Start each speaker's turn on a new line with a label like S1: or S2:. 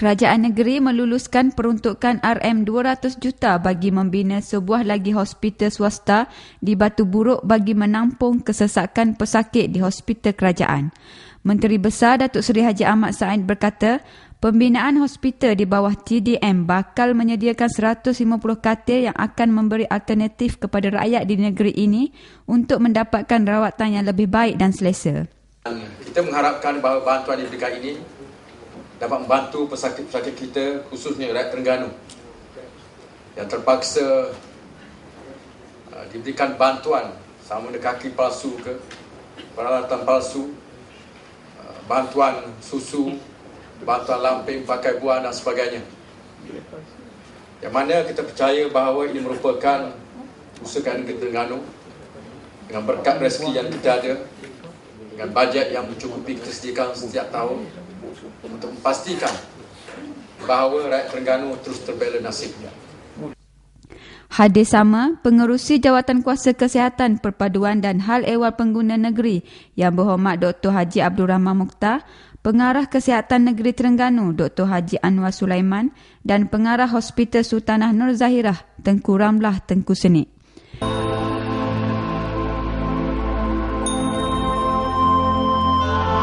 S1: Kerajaan negeri meluluskan peruntukan RM200 juta bagi membina sebuah lagi hospital swasta di Batu Buruk bagi menampung kesesakan pesakit di hospital kerajaan. Menteri Besar Datuk Seri Haji Ahmad Said berkata, pembinaan hospital di bawah TDM bakal menyediakan 150 katil yang akan memberi alternatif kepada rakyat di negeri ini untuk mendapatkan rawatan yang lebih baik dan selesa.
S2: Kita mengharapkan bahawa bantuan yang diberikan ini dapat membantu pesakit-pesakit kita khususnya rakyat Terengganu. Yang terpaksa uh, diberikan bantuan sama ada kaki palsu ke peralatan palsu uh, bantuan susu bantuan lamping pakai buah dan sebagainya. Yang mana kita percaya bahawa ini merupakan usaha negeri Terengganu dengan berkat rezeki yang kita ada dengan bajet yang mencukupi kita sediakan setiap tahun untuk memastikan bahawa rakyat Terengganu terus terbela nasibnya.
S1: Hadis sama, pengerusi Jawatan Kuasa Kesihatan Perpaduan dan Hal Ehwal Pengguna Negeri yang berhormat Dr. Haji Abdul Rahman Mukhtar, Pengarah Kesihatan Negeri Terengganu Dr. Haji Anwar Sulaiman dan Pengarah Hospital Sultanah Nur Zahirah Tengku Ramlah Tengku Senik.